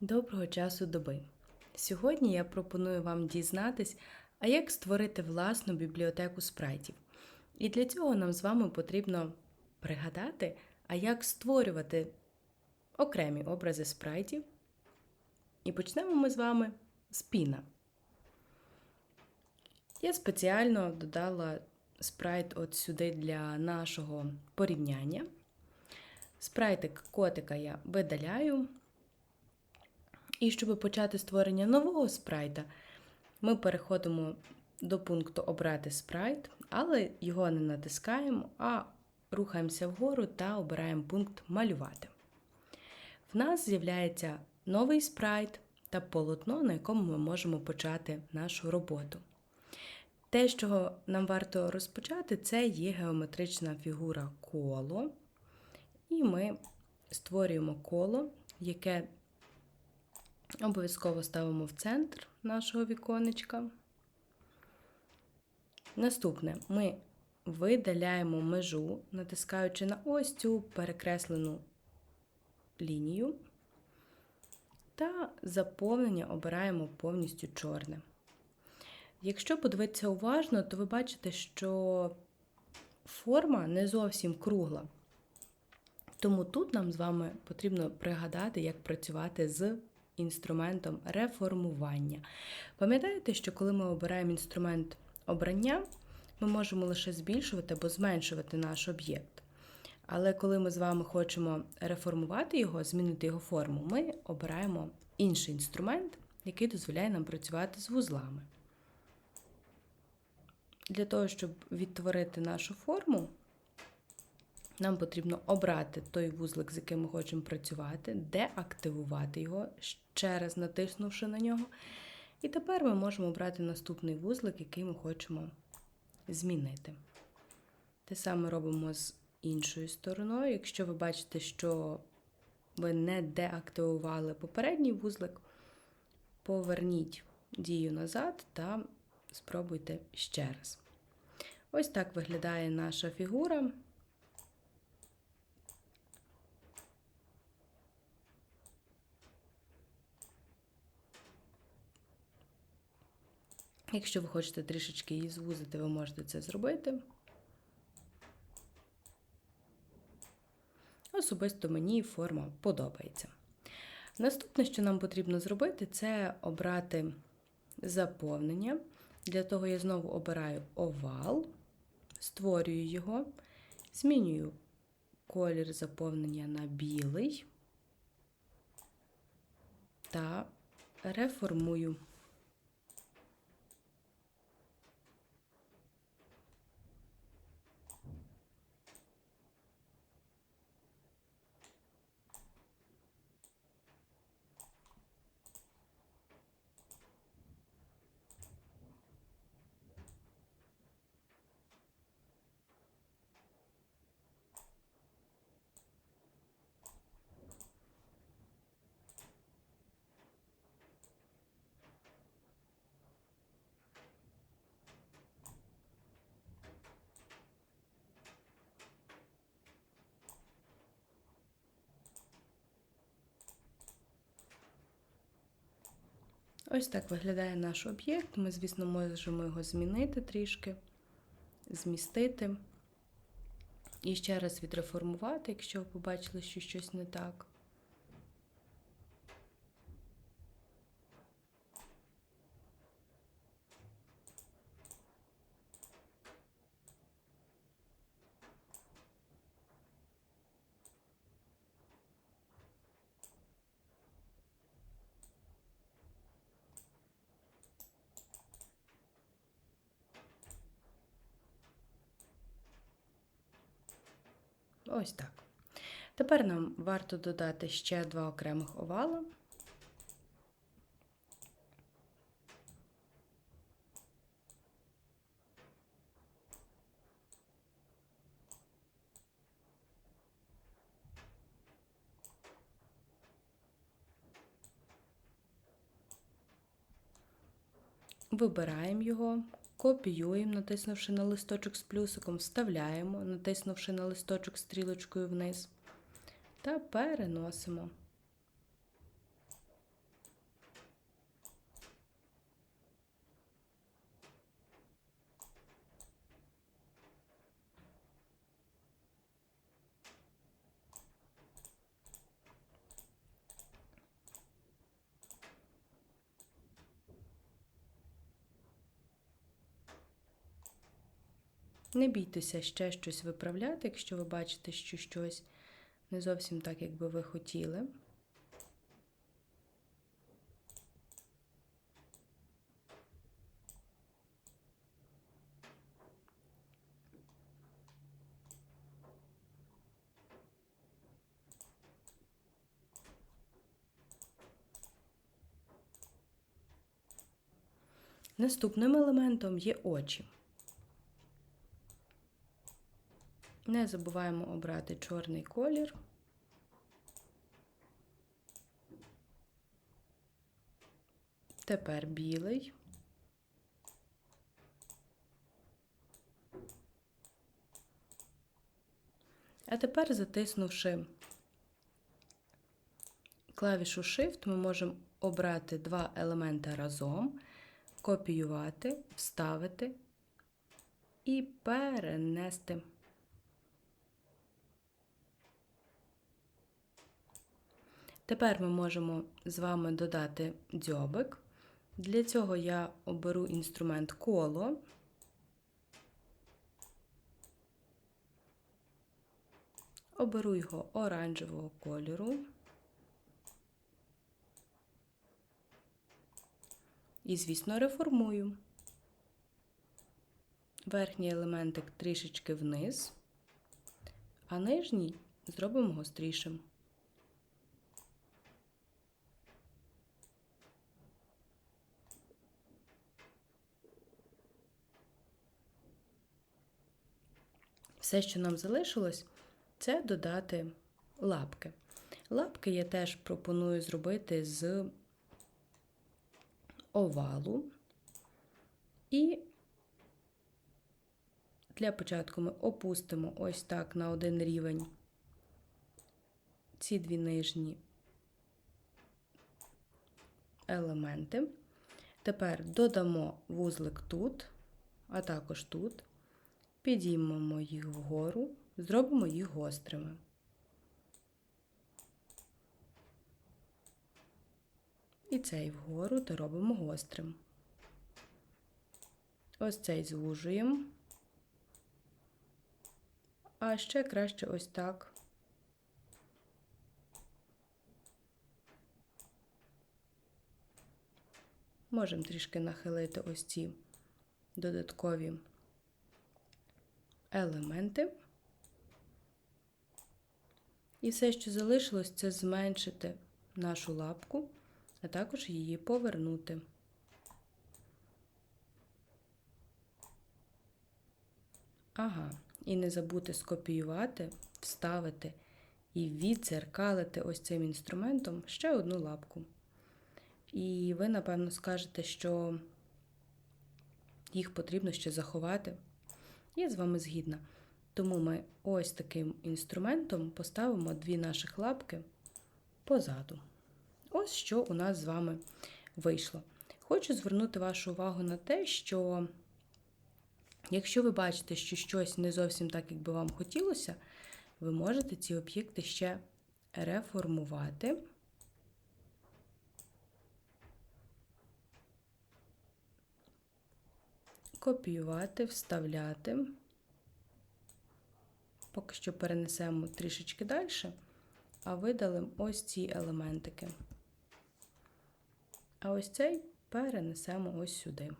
Доброго часу доби! Сьогодні я пропоную вам дізнатись, а як створити власну бібліотеку спрайтів. І для цього нам з вами потрібно пригадати, а як створювати окремі образи спрайтів. І почнемо ми з вами з піна. Я спеціально додала спрайт от сюди для нашого порівняння. Спрайтик котика я видаляю. І щоб почати створення нового спрайта, ми переходимо до пункту Обрати спрайт, але його не натискаємо, а рухаємося вгору та обираємо пункт Малювати. В нас з'являється новий спрайт та полотно, на якому ми можемо почати нашу роботу. Те, чого нам варто розпочати, це є геометрична фігура коло. І ми створюємо коло, яке Обов'язково ставимо в центр нашого віконечка. Наступне ми видаляємо межу, натискаючи на ось цю перекреслену лінію. Та заповнення обираємо повністю чорне. Якщо подивитися уважно, то ви бачите, що форма не зовсім кругла. Тому тут нам з вами потрібно пригадати, як працювати з інструментом реформування. Пам'ятаєте, що коли ми обираємо інструмент обрання, ми можемо лише збільшувати або зменшувати наш об'єкт. Але коли ми з вами хочемо реформувати його, змінити його форму, ми обираємо інший інструмент, який дозволяє нам працювати з вузлами. Для того, щоб відтворити нашу форму, нам потрібно обрати той вузлик, з яким ми хочемо працювати, деактивувати його, ще раз натиснувши на нього. І тепер ми можемо обрати наступний вузлик, який ми хочемо змінити. Те саме робимо з іншою стороною. Якщо ви бачите, що ви не деактивували попередній вузлик, поверніть дію назад та спробуйте ще раз. Ось так виглядає наша фігура. Якщо ви хочете трішечки її звузити, ви можете це зробити. Особисто мені форма подобається. Наступне, що нам потрібно зробити, це обрати заповнення. Для того я знову обираю овал, створюю його, змінюю колір заповнення на білий та реформую. Ось так виглядає наш об'єкт. Ми, звісно, можемо його змінити трішки, змістити. І ще раз відреформувати, якщо ви побачили, що щось не так. Ось так. Тепер нам варто додати ще два окремих овала. Вибираємо його, Копіюємо, натиснувши на листочок з плюсиком, вставляємо, натиснувши на листочок стрілочкою вниз та переносимо. Не бійтеся ще щось виправляти, якщо ви бачите, що щось не зовсім так, як би ви хотіли. Наступним елементом є очі. Не забуваємо обрати чорний колір. Тепер білий. А тепер, затиснувши клавішу Shift, ми можемо обрати два елементи разом, копіювати, вставити і перенести. Тепер ми можемо з вами додати дзьобик. Для цього я оберу інструмент коло. Оберу його оранжевого кольору. І, звісно, реформую. Верхній елементик трішечки вниз, а нижній зробимо гострішим. Все, що нам залишилось, це додати лапки. Лапки я теж пропоную зробити з овалу. І для початку ми опустимо ось так на один рівень ці дві нижні елементи. Тепер додамо вузлик тут, а також тут. Підіймемо їх вгору, зробимо їх гострими. І цей вгору то робимо гострим. Ось цей звужуємо, а ще краще ось так. Можемо трішки нахилити ось ці додаткові елементи. І все, що залишилось, це зменшити нашу лапку, а також її повернути. Ага, і не забути скопіювати, вставити і відзеркалити ось цим інструментом ще одну лапку. І ви, напевно, скажете, що їх потрібно ще заховати. Я з вами згідна. Тому ми ось таким інструментом поставимо дві наших лапки позаду. Ось що у нас з вами вийшло. Хочу звернути вашу увагу на те, що якщо ви бачите, що щось не зовсім так, як би вам хотілося, ви можете ці об'єкти ще реформувати. Копіювати, вставляти. Поки що перенесемо трішечки далі, а видалимо ось ці елементики. А ось цей перенесемо ось сюди.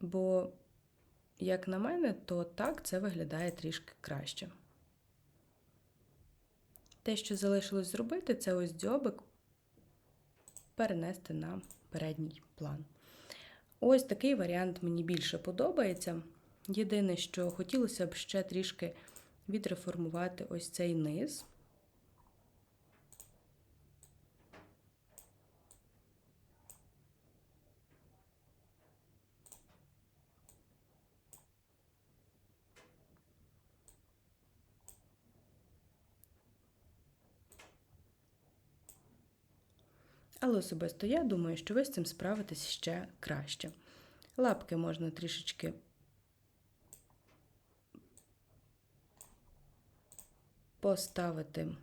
Бо, як на мене, то так це виглядає трішки краще. Те, що залишилось зробити, це ось дзьобик перенести на передній план. Ось такий варіант мені більше подобається. Єдине, що хотілося б ще трішки відреформувати ось цей низ. Але особисто я думаю, що ви з цим справитесь ще краще. Лапки можна трішечки поставити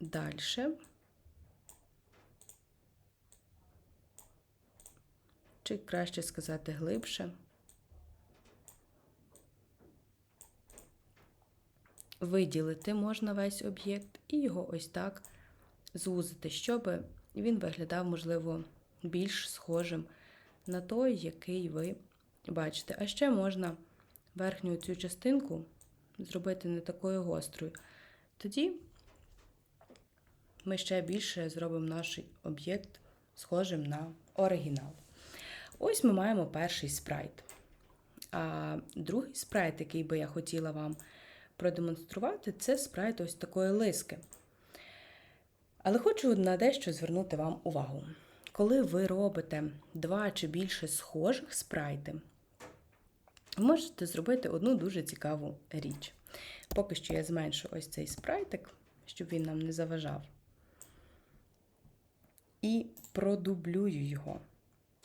далі. чи краще сказати глибше. Виділити можна весь об'єкт і його ось так звузити, щоб він виглядав, можливо, більш схожим на той, який ви бачите. А ще можна верхню цю частинку зробити не такою гострою. Тоді ми ще більше зробимо наш об'єкт схожим на оригінал. Ось ми маємо перший спрайт. А другий спрайт, який би я хотіла вам продемонструвати, це спрайт ось такої лиски. Але хочу на дещо звернути вам увагу. Коли ви робите два чи більше схожих спрайти, можете зробити одну дуже цікаву річ. Поки що я зменшу ось цей спрайтик, щоб він нам не заважав. І продублюю його.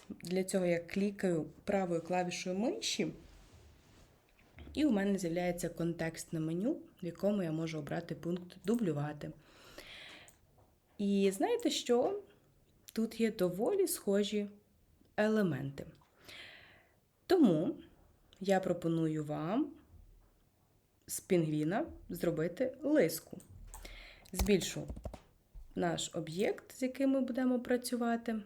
Для цього я клікаю правою клавішою миші, і у мене з'являється контекстне меню, в якому я можу обрати пункт дублювати. І знаєте що? Тут є доволі схожі елементи. Тому я пропоную вам з пінгвіна зробити лиску. Збільшу наш об'єкт, з яким ми будемо працювати.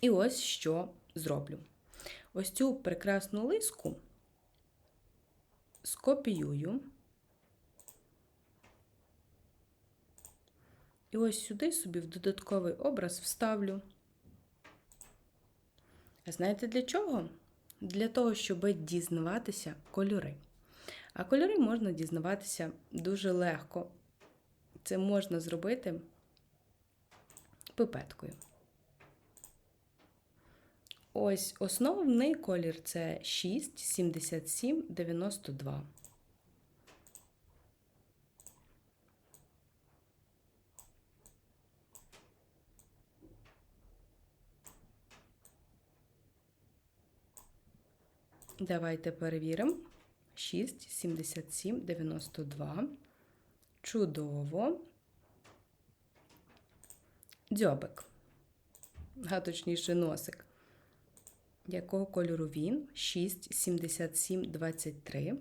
І ось що зроблю. Ось цю прекрасну лиску скопіюю. І ось сюди собі в додатковий образ вставлю. А знаєте для чого? Для того, щоб дізнаватися кольори. А кольори можна дізнаватися дуже легко. Це можна зробити пипеткою. Ось основний колір це 6, 77, 92. Давайте перевіримо. 6, 77, 92. Чудово. Дзьобик. А точніше носик. Якого кольору він? 6, 77, 23.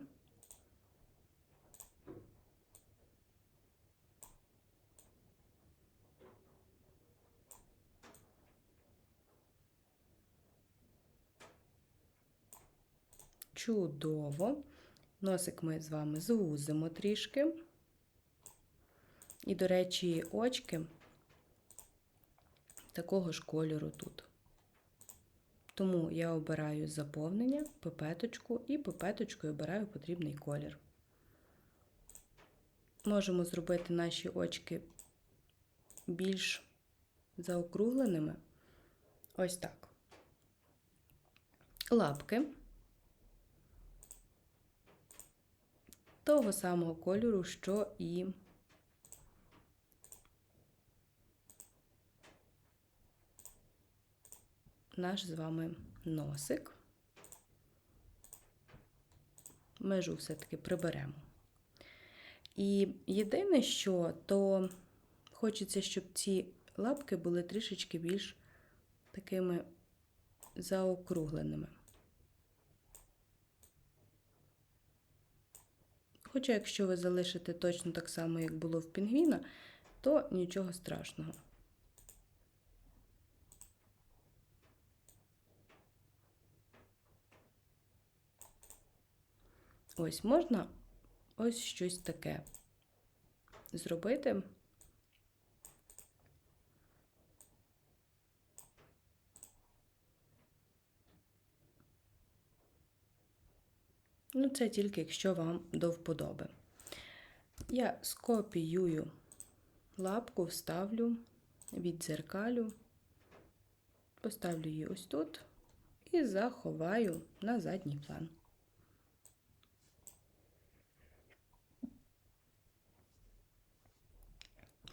Чудово. Носик ми з вами звузимо трішки. І, до речі, очки такого ж кольору тут. Тому я обираю заповнення, пипеточку і пипеточкою обираю потрібний колір. Можемо зробити наші очки більш заокругленими. Ось так. Лапки. Того самого кольору, що і наш з вами носик. Межу все-таки приберемо. І єдине, що то хочеться, щоб ці лапки були трішечки більш такими заокругленими. Хоча, якщо ви залишите точно так само, як було в пінгвіна, то нічого страшного. Ось можна ось щось таке зробити. Ну, це тільки якщо вам до вподоби. Я скопіюю лапку, вставлю, віддзеркалю, поставлю її ось тут і заховаю на задній план.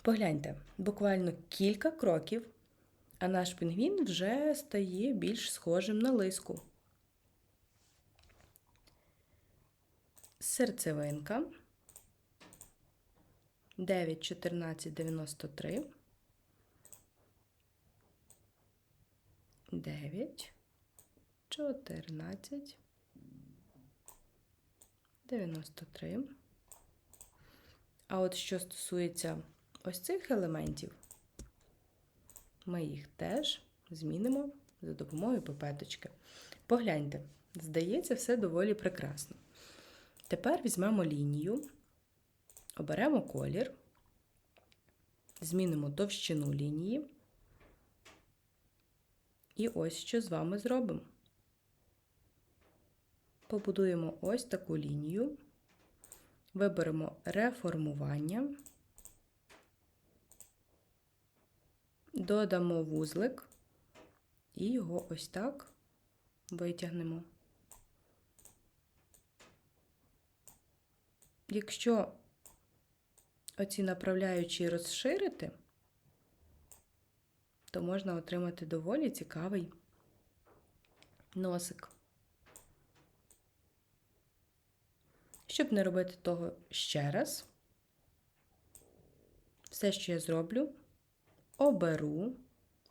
Погляньте, буквально кілька кроків, а наш пінгвін вже стає більш схожим на лиску. Серцевинка 9,14,93, 9, 14, 93. А от що стосується ось цих елементів, ми їх теж змінимо за допомогою пипеточки. Погляньте, здається, все доволі прекрасно. Тепер візьмемо лінію, оберемо колір, змінимо товщину лінії. І ось що з вами зробимо. Побудуємо ось таку лінію, виберемо реформування, додамо вузлик і його ось так витягнемо. Якщо оці направляючі розширити, то можна отримати доволі цікавий носик. Щоб не робити того ще раз, все, що я зроблю, оберу,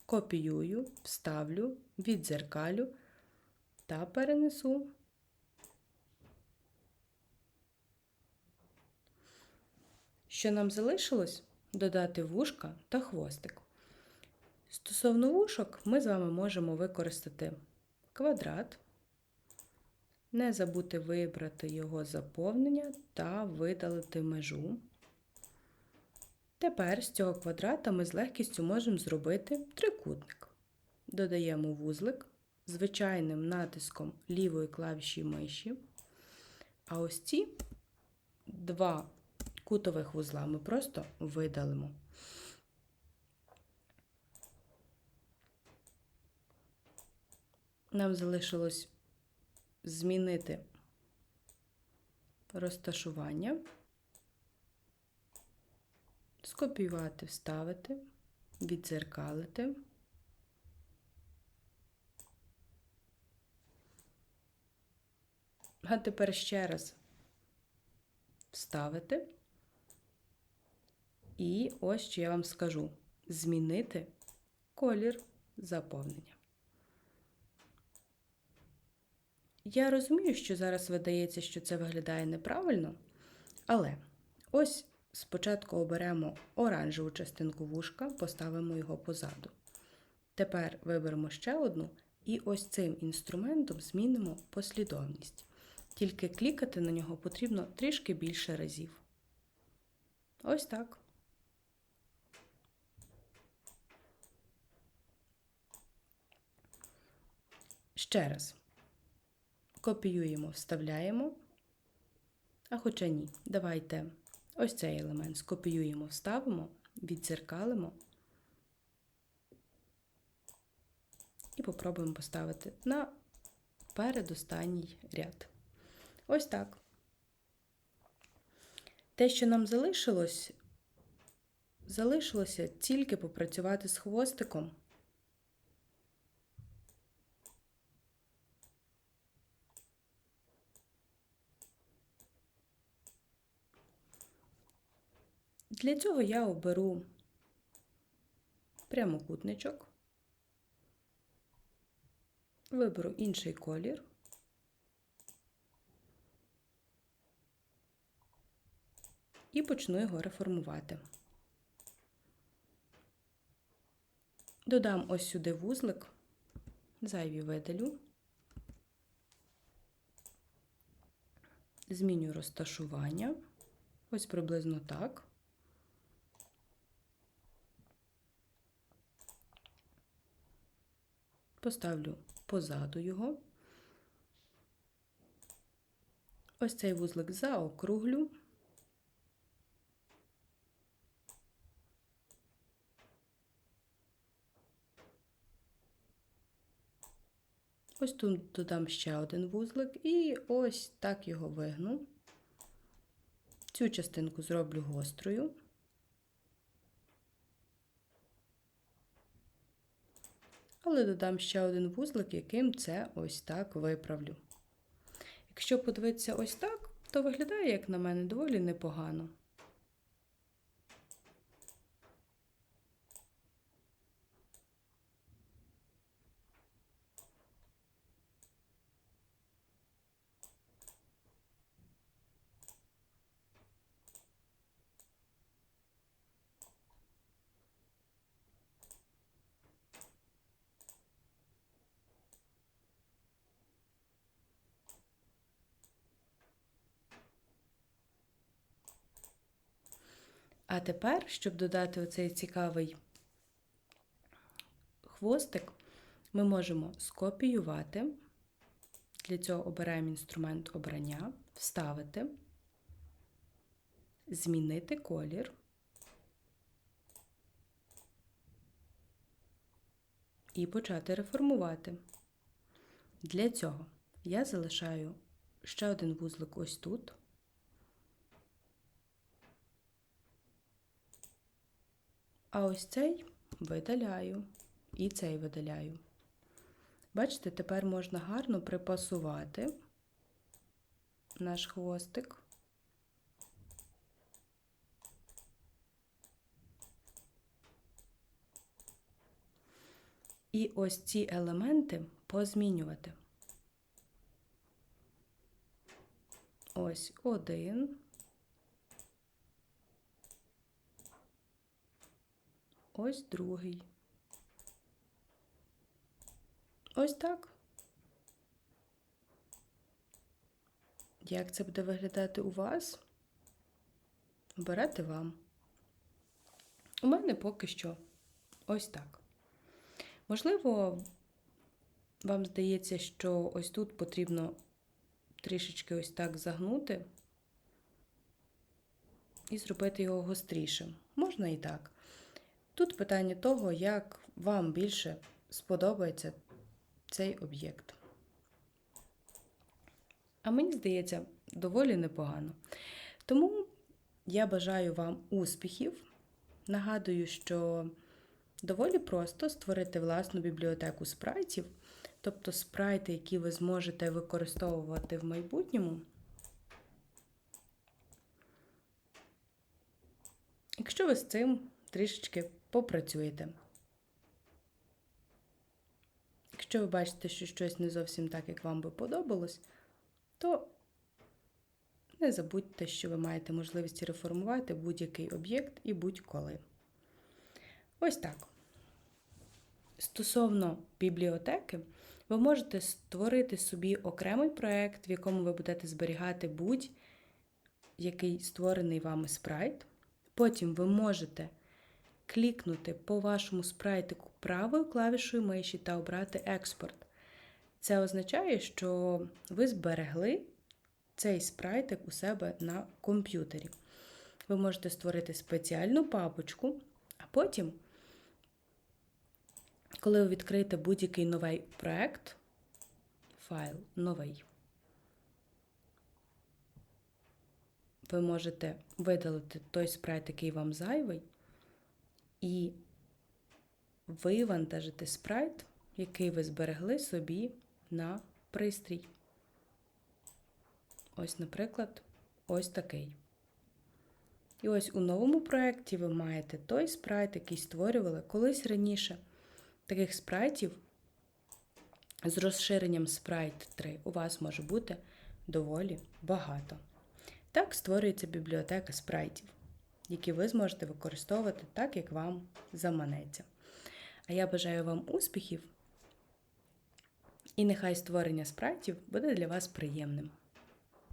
копіюю, вставлю, віддзеркалю та перенесу. Що нам залишилось? Додати вушка та хвостик. Стосовно вушок, ми з вами можемо використати квадрат, не забути вибрати його заповнення та видалити межу. Тепер з цього квадрата ми з легкістю можемо зробити трикутник. Додаємо вузлик звичайним натиском лівої клавіші миші. А ось ці два кутових вузла ми просто видалимо. Нам залишилось змінити розташування, скопіювати, вставити, віддзеркалити. А тепер ще раз вставити. І ось що я вам скажу: змінити колір заповнення. Я розумію, що зараз видається, що це виглядає неправильно, але ось спочатку оберемо оранжеву частинку вушка, поставимо його позаду. Тепер виберемо ще одну і ось цим інструментом змінимо послідовність. Тільки клікати на нього потрібно трішки більше разів. Ось так. Ще раз. Копіюємо, вставляємо. А хоча ні, давайте ось цей елемент скопіюємо, вставимо, відзеркалимо і попробуємо поставити на передостанній ряд. Ось так. Те, що нам залишилось, залишилося тільки попрацювати з хвостиком. Для цього я оберу прямокутничок, виберу інший колір. І почну його реформувати. Додам ось сюди вузлик, зайві видалю, зміню розташування, ось приблизно так. Поставлю позаду його. Ось цей вузлик заокруглю. Ось тут додам ще один вузлик і ось так його вигну. Цю частинку зроблю гострою. Але додам ще один вузлик, яким це ось так виправлю. Якщо подивитися ось так, то виглядає, як на мене, доволі непогано. А тепер, щоб додати оцей цікавий хвостик, ми можемо скопіювати. Для цього обираємо інструмент обрання, вставити, змінити колір. І почати реформувати. Для цього я залишаю ще один вузлик ось тут. А ось цей видаляю і цей видаляю. Бачите, тепер можна гарно припасувати наш хвостик. І ось ці елементи позмінювати. Ось один. Ось другий. Ось так. Як це буде виглядати у вас? Оберете вам. У мене поки що ось так. Можливо, вам здається, що ось тут потрібно трішечки ось так загнути і зробити його гострішим. Можна і так. Тут питання того, як вам більше сподобається цей об'єкт. А мені здається, доволі непогано. Тому я бажаю вам успіхів. Нагадую, що доволі просто створити власну бібліотеку спрайтів, тобто спрайти, які ви зможете використовувати в майбутньому. Якщо ви з цим трішечки попрацюєте. Якщо ви бачите, що щось не зовсім так, як вам би подобалось, то не забудьте, що ви маєте можливість реформувати будь-який об'єкт і будь-коли. Ось так. Стосовно бібліотеки, ви можете створити собі окремий проєкт, в якому ви будете зберігати будь-який створений вами спрайт. Потім ви можете клікнути по вашому спрайтику правою клавішою миші та обрати експорт. Це означає, що ви зберегли цей спрайтик у себе на комп'ютері. Ви можете створити спеціальну папочку, а потім, коли ви відкриєте будь-який новий проект, файл новий, ви можете видалити той спрайт, який вам зайвий, і вивантажити спрайт, який ви зберегли собі на пристрій. Ось, наприклад, ось такий. І ось у новому проєкті ви маєте той спрайт, який створювали колись раніше. Таких спрайтів з розширенням Sprite 3 у вас може бути доволі багато. Так створюється бібліотека спрайтів, які ви зможете використовувати так, як вам заманеться. А я бажаю вам успіхів! І нехай створення спрайтів буде для вас приємним.